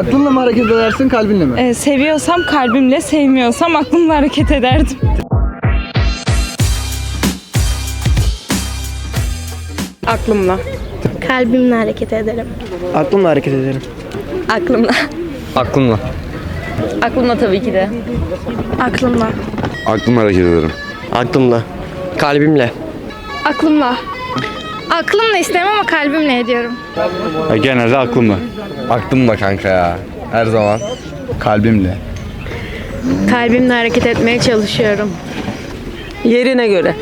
Aklınla mı hareket edersin kalbinle mi? Ee, seviyorsam kalbimle, sevmiyorsam aklımla hareket ederdim. Aklımla. Kalbimle hareket ederim. Aklımla hareket ederim. Aklımla. Aklımla. Aklımla tabii ki de. Aklımla. Aklımla hareket ederim. Aklımla. Kalbimle. Aklımla. Aklımla istemem ama kalbimle ediyorum. genelde aklımla. Aklımla kanka ya. Her zaman. Kalbimle. Kalbimle hareket etmeye çalışıyorum. Yerine göre.